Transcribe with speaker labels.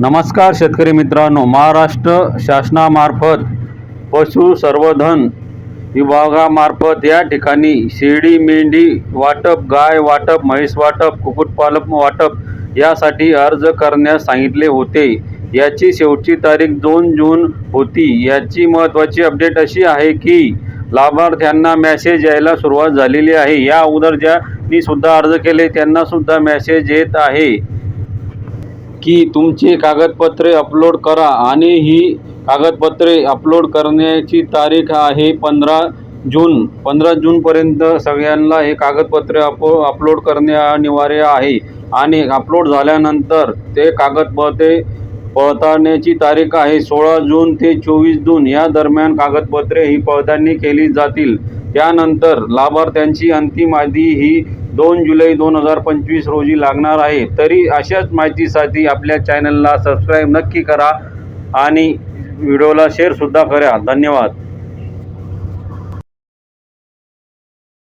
Speaker 1: नमस्कार शेतकरी मित्रांनो महाराष्ट्र शासनामार्फत पशुसंवर्धन विभागामार्फत या ठिकाणी शेळी मेंढी वाटप गाय वाटप म्हैस वाटप कुक्कुटपालक वाटप यासाठी अर्ज करण्यास सांगितले होते. याची शेवटची तारीख दोन जून होती. याची महत्त्वाची अपडेट अशी आहे की लाभार्थ्यांना मॅसेज यायला सुरुवात झालेली आहे. या अगोदर ज्यांनी सुद्धा अर्ज केले त्यांना सुद्धा मॅसेज येत आहे. की तुमचे कागदपत्रे अपलोड करा आणि ही कागदपत्रे अपलोड करण्याची तारीख आहे पंधरा जून. पंधरा जूनपर्यंत सगळ्यांना हे कागदपत्रे अप अपलोड करणे अनिवार्य आहे. आणि अपलोड झाल्यानंतर ते कागदपत्रे पळताळण्याची तारीख आहे सोळा जून ते चोवीस जून. या दरम्यान कागदपत्रे ही पडताळणी केली जातील. त्यानंतर लाभार्थ्यांची अंतिम यादी ही दोन जुलै दोन हजार पंचवीस रोजी लागणार आहे. तरी अशाच माहितीसाठी आपल्या चॅनलला सबस्क्राईब नक्की करा आणि व्हिडिओला शेअरसुद्धा करा. धन्यवाद.